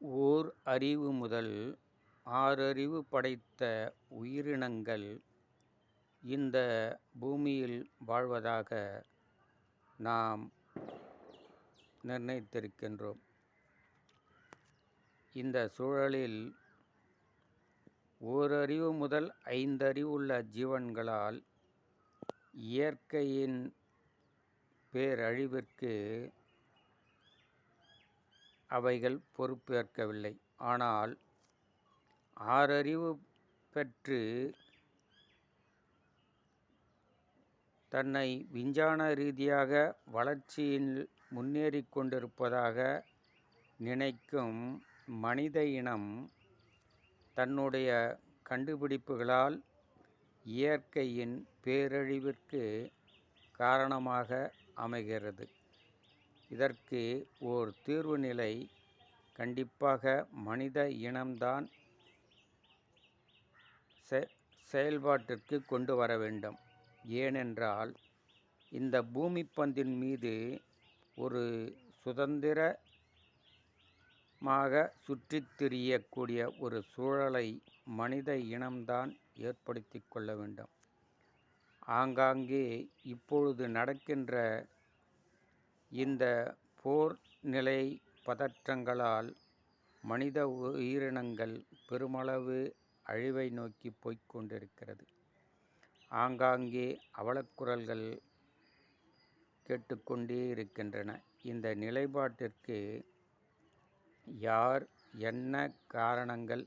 ஓர் அறிவு முதல் ஆறறிவு படைத்த உயிரினங்கள் இந்த பூமியில் வாழ்வதாக நாம் நிர்ணயித்திருக்கின்றோம். இந்த சூழலில் ஓரறிவு முதல் ஐந்தறிவுள்ள ஜீவன்களால் இயற்கையின் பேரழிவிற்கு அவைகள் பொறுப்பேற்கவில்லை. ஆனால் ஆறறிவு பெற்று தன்னை விஞ்ஞான ரீதியாக வளர்ச்சியில் முன்னேறி கொண்டிருப்பதாக நினைக்கும் மனித இனம் தன்னுடைய கண்டுபிடிப்புகளால் இயற்கையின் பேரழிவிற்கு காரணமாக அமைகிறது. இதற்கு ஓர் தீர்வு நிலை கண்டிப்பாக மனித இனம்தான் செயல்பாட்டிற்கு கொண்டு வர வேண்டும். ஏனென்றால் இந்த பூமி பந்தின் மீது ஒரு சுதந்திரமாக சுற்றித் திரியக்கூடிய ஒரு சூழலை மனித இனம்தான் ஏற்படுத்தி கொள்ள வேண்டும். ஆங்காங்கே இப்பொழுது நடக்கின்ற இந்த போர் நிலை பதற்றங்களால் மனித உயிரினங்கள் பெருமளவு அழிவை நோக்கி போய்க் கொண்டிருக்கிறது. ஆங்காங்கே அவலக்குரல்கள் கேட்டுக்கொண்டே இருக்கின்றன. இந்த நிலைப்பாட்டிற்கு யார் என்ன காரணங்கள்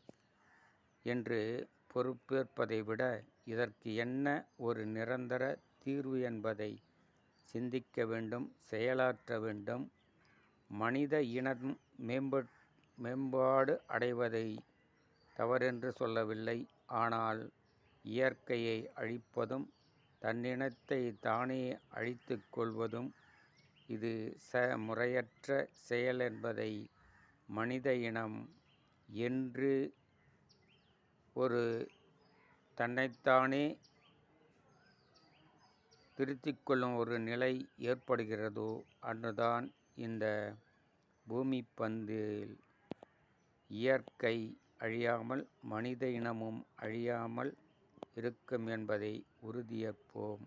என்று பொறுப்பேற்பதை விட இதற்கு என்ன ஒரு நிரந்தர தீர்வு என்பதை சிந்திக்க வேண்டும் செயலாற்ற வேண்டும். மனித இனம் மேம்ப மேம்பாடு அடைவதை தவறென்று சொல்லவில்லை. ஆனால் இயற்கையை அழிப்பதும் தன்னினத்தை தானே அழித்து கொள்வதும் இது ச முறையற்ற செயல் என்பதை மனித இனம் என்று ஒரு தன்னைத்தானே திருத்திக் கொள்ளும் ஒரு நிலை ஏற்படுகிறதோ அன்றுதான் இந்த பூமி பந்தில் இயற்கை அழியாமல் மனித இனமும் அழியாமல் இருக்கும் என்பதை உறுதியேற்போம்.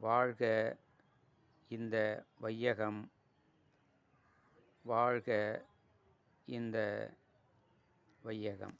வாழ்க இந்த வையகம். வாழ்க இந்த வையகம்.